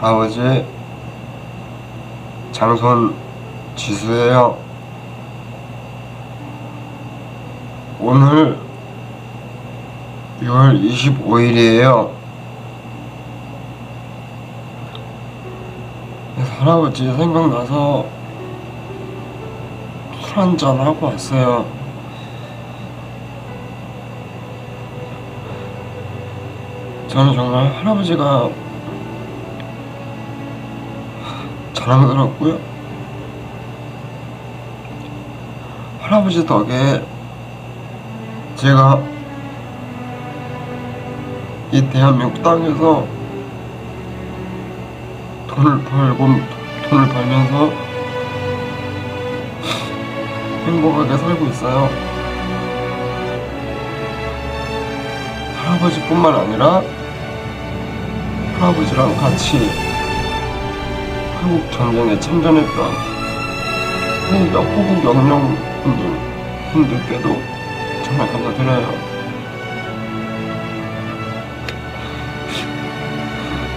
할아버지 장손 지수예요. 오늘 6월 25일이에요. 할아버지 생각나서 술 한잔 하고 왔어요. 저는 정말 할아버지가 자랑스럽고요. 할아버지 덕에 제가 이 대한민국 땅에서 돈을 벌고 돈을 벌면서 행복하게 살고 있어요. 할아버지뿐만 아니라 할아버지랑 같이 한국 전쟁에 참전했던 호국 호국 영령 분들 분들께도 정말 감사드려요.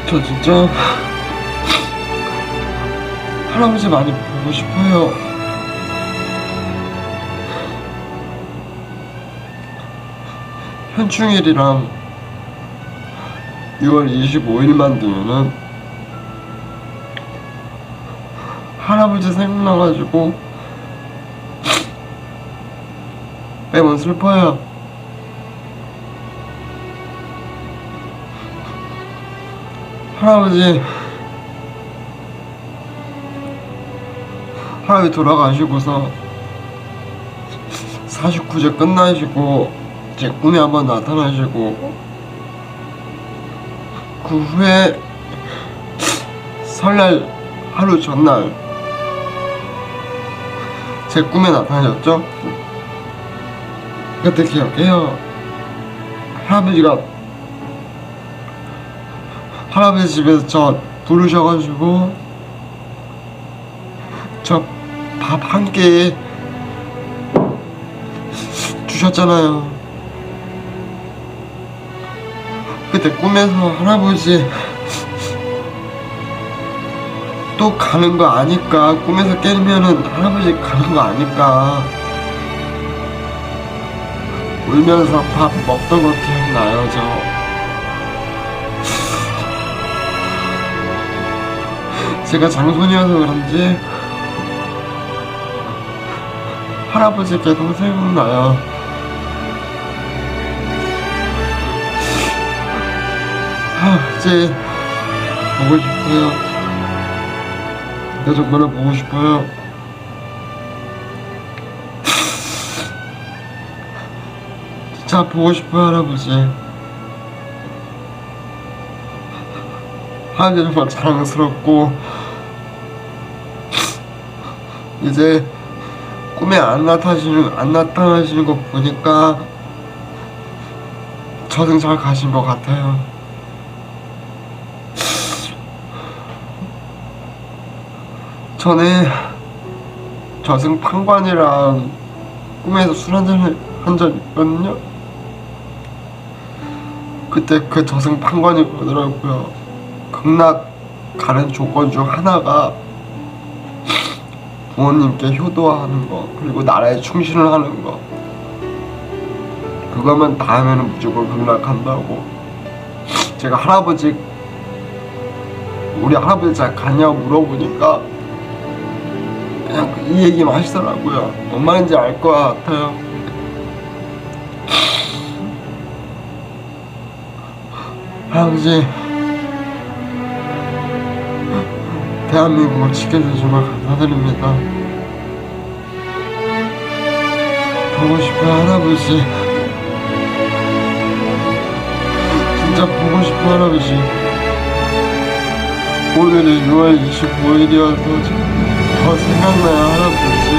저 진짜 할아버지 많이 보고 싶어요. 현충일이랑 6월 25일만 되면은 할아버지 생각나가지고 매번 슬퍼요. 할아버지 할아버지 돌아가시고서 49제 끝나시고 제 꿈에 한번 나타나시고 그 후에 설날 하루 전날 제 꿈에 나타나셨죠? 그때 기억해요. 할아버지가 할아버지 집에서 저 부르셔가지고 저 밥 한 끼 주셨잖아요. 그때 꿈에서 할아버지 또 가는 거 아니까? 꿈에서 깨면은 할아버지 가는 거 아니까? 울면서 밥 먹던 거 기억나요 저? 제가 장손이어서 그런지 할아버지께 도 생각나요. 할아버지 보고 싶어요 진짜 정말 보고 싶어요 진짜 보고 싶어요 할아버지 정말 자랑스럽고 이제 꿈에 안 나타나시는 안 나타나시는 거 보니까 저승 잘 가신 것 같아요. 전에 저승 판관이랑 꿈에서 술 한잔 한적 있거든요. 그때 그 저승 판관이 그러더라고요. 극락 가는 조건 중 하나가 부모님께 효도하는 거 그리고 나라에 충실을 하는 거 그거면 다음에는 무조건 극락한다고 제가 할아버지 우리 할아버지 잘 갔냐고 물어보니까 그이 얘기만 하시더라고요 뭔 말인지 알 것 같아요 할아버지 대한민국을 정말 감사드립니다. 보고 싶어요, 할아버지. 진짜 보고 싶어, 할아버지. 오늘이 6월 25일이어서 더 생각나요, 할아버지.